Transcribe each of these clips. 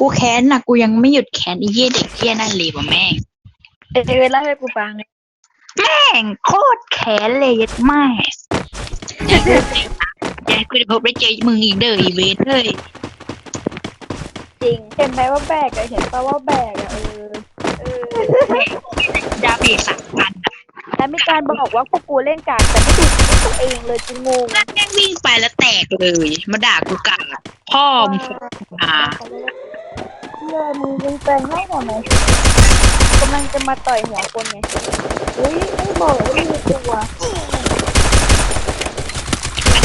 กูแค้นนะกูยังไม่หยุดแค้นไอ้เหี้ยเด็กเหี้ยนั่นเลยว่ะแม่งเออเล่าให้กูฟังเลยแม่งโคตรแค้นเลยยัดแม่อย่าให้กูอย่าให้กูได้พบได้เจอมึงอีกเด้ออีเวนเฮ้ยจริงเห็นไหมว่าแบกอะเห็นปะว่าแบกอะเออเออแม่งดาเมจสามพันอะแล้วมีการบอกว่าพวกกูเล่นกากแต่ไม่ดูตัวเองเลยกูงงแม่งวิ่งไปแล้วแตกเลย มาด่ากูกาดพ่อมึงอ่า เพื่อมึงยิงแปลงให้หน่อยไหมกำลังจะมาต่อยหัวคนไงเฮ้ยไม่บอกว่ามีตัว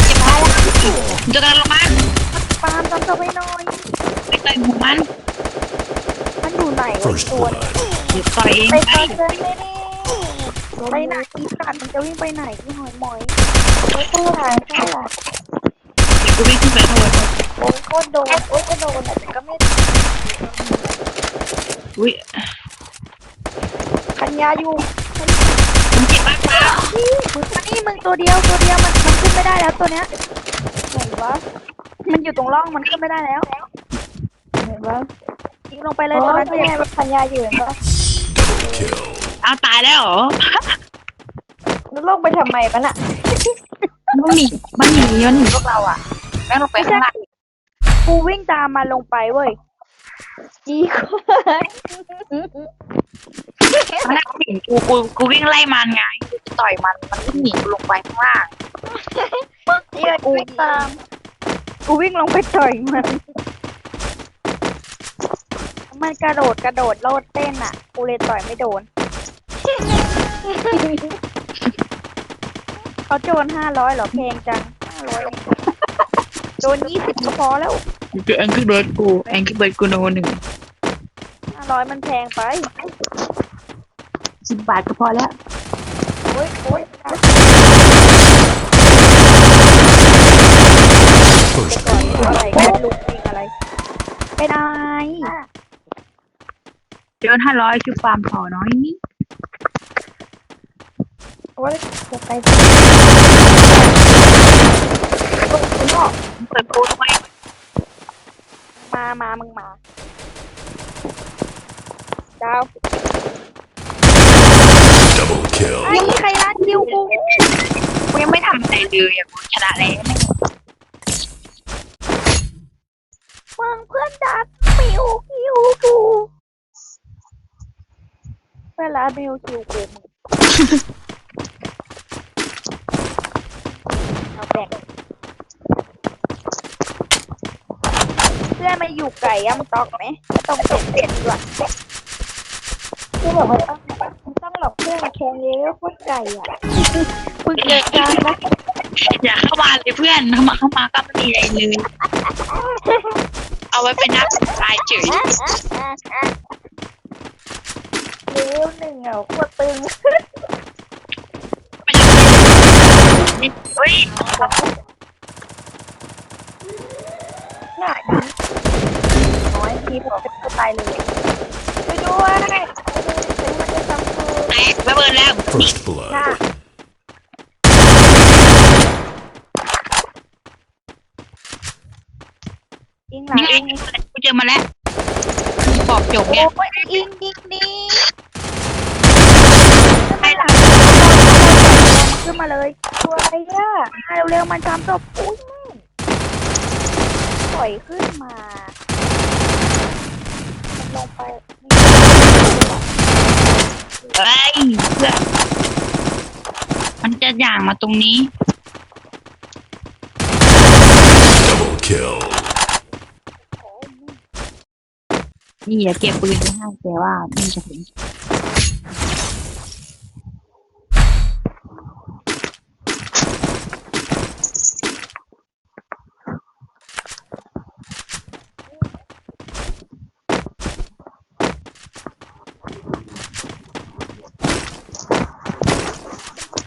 จะมาแล้วมึงจะกำลังลงมาปาล์มจำตัวไปหน่อยไปต่อยหัวมันมันอยู่ไหนวะตัวเดี๋ยต่อยเองไปต่อยเกินไม่ได้ไปไหนอีสัตว์มันจะวิ่งไปไหนที่หอยหมอยโอ้ยเท่าไหร่เท่าไหร่กูวิ่งขึ้นไปโทษโอ้ยโคตรโดนโอ้ยก็โดนอะแต่ก็ไม่ อุ้ยปัญญาอยู่มึงเจ็บมากปะนี่มึงมานี่มึงตัวเดียวตัวเดียวมันมันขึ้นไม่ได้แล้วตัวเนี้ยเห็นปะมันอยู่ตรงร่องมันขึ้นไม่ได้แล้วเห็นปะยิงลงไปเลยตัวนั้นเป็นไงปัญญาอยู่เห็นปะ Double kill. เอาตายแล้วเหรอแล้วลงไปทำไมมันอะมันหนีมันหนีมันหนีพวกเราอะแม่งลงไปข้างล่างกูวิ่งตามมันลงไปเว้ย จีกว่าตอนแรกมันเห็นกูกูกูวิ่งไล่มันไงกูจะต่อยมันมันวิ่งหนีกูลงไปข้างล่างเจียกูตาม กูวิ่งลงไปต่อยมัน มันกระโดดกระโดดโลดเต้นอะ กูเลยต่อยไม่โดน เขาโจรห้าร้อยเหรอเพลงจังห้าร้อยโดนยี่สิบก็พอแล้ว เจอแองกี้เบิร์ดกูแองกี้เบิร์ดกูโนหนึ่งห้าร้อยมันแพงไปสิบบาทก็พอแล้ว โอ้ยโอ้ย First ต่อย blood. อะไรไม่รู้เพลงอะไร เป็นไงเดือนห้าร้อยคือฟาร์มพอน้อยนี่โอ้ยจะไปเปิดโพสไว้ มา มามึงมาดาว Double kill. ไอ้ใครรัดคิวกูกูยังไม่ทำอะไรเลยอะกูชนะแล้วมึงเพื่อนดัดมิวคิวกูเพื่อนรัดมิวคิวกูมึงเอาแบ่งเพื่อนมาอยู่ไก่ย่ำตอกไหมไม่ต้องเปลี่ยนเปลี่ยนดีกว่าคือแบบว่าต้องต้องหลอกเพื่อนมาแข่งเยอะโคตรไก่อะมึงเจอกันนะอย่าเข้ามาเลยเพื่อนเข้ามาเข้ามาก็ไม่มีอะไรเลย เอาไว้เป็นหน้าตายเฉยเลเวลหนึ่งอะโคตรตึงเฮ้ยง่ายนะน้อย ทีผมเป็นตัวตายเลยไปด้วยถึงมันจะทำคือแตกระเบิดแล้ว First blood. ค่ะยิงหลังนี่ไงยิงกูเจอมาแล้วบอกจบโอเนี่ยยยิงยิงดีไม่หลังขึ้นมาเลยตัวอะไรอะให้เร็วๆมันทำศพอุ้ยปล่อยขึ้นมามันลงไป เฮ้ยเพื่อนมันจะอย่างมาตรงนี้ Double kill. นี่อย่าเก็บปืนไปให้แต่ว่าไม่จะถึง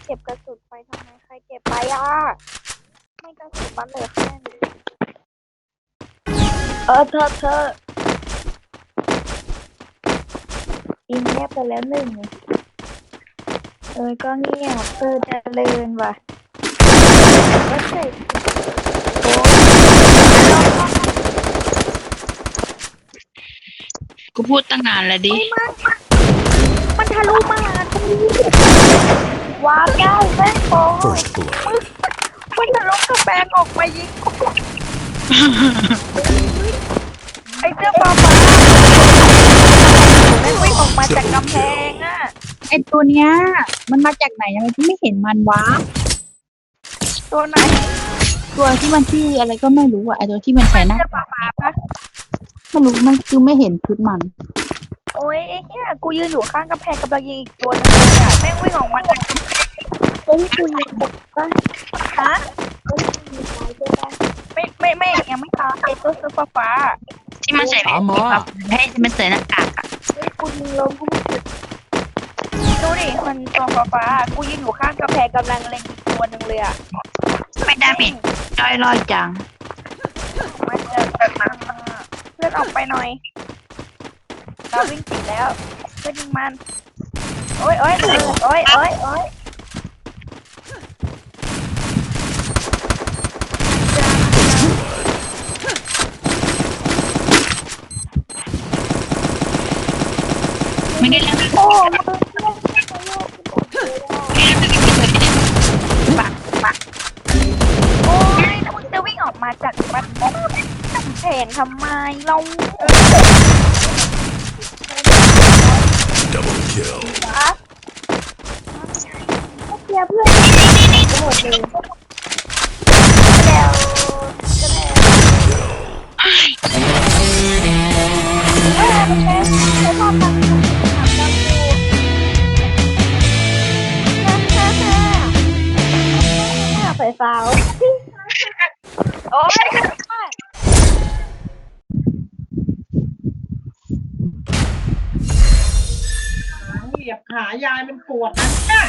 เก็บกระสุนไปทำไมใครเก็บไป อะไม่กระสุนมันเหลือแค่นี้เออเธอเธออินเงียบไปแล้วหนึ่งเออก็เงียบเออเจริญว่ะก็เสร็จโอ้กูพูดตั้งนานแล้วดิไม่มันมันทะลุมาทะลุ ว้าวได้แม่งโอ้ First blood. มันทะลุกระแบงออกมายิงกูไอ้เจ้าปลาปลาแม่งวิ่งออกมาจากกำแพงอะไอตัวเนี้ย มันมาจากไหนยังไงที่ไม่เห็นมันวะ ตัวไหน ตัวที่มันชื่ออะไรก็ไม่รู้อะไอตัวที่มันใส่หน้าเจ้าปลาปลาปะไม่รู้มันคือไม่เห็นชุดมัน โอ้ยไอ้เหี้ยกูยืนอยู่ข้างกำแพงกำลังยิงอีกตัวนึงเลยอะแม่งวิ่งออกมาจากกำแพงเฮ้ยกูยิงปะฮะไม่ไม่ไม่ยังไม่ตายไอ้ตัวเสื้อฟ้าฟ้าที่มันใส่ตามมาให้ที่มันใส่หน้ากากอะเฮ้ยกูยิงลงกูไม่ติดดูดิมันตัวฟ้าฟ้ากูยืนอยู่ข้างกำแพงกำลังเล็งอีกตัวหนึ่งเลยอะไม่ได้ผิดจ้อยลอยจังมันจะเพื่อนออกไปหน่อย เราวิ่งติดแล้วเพื่อนยิงมันโอ้ยโอ้ยโอ้ยโอ้ยโอ้ยไม่ได้เล่นโอ้มึงปากปากโอ้ยแล้วมึงจะวิ่งออกมาจากมันแผนทำไมเรา Double kill. เสียเพื่อนหมดเลยแล้วจะแพ้เฮ้ยมันแพ้ใช้ความมันทำได้ดูฮ่าฮ่าฮ่าฮ่าไปสาโอ้ย เหยียบขายายมันปวดนะ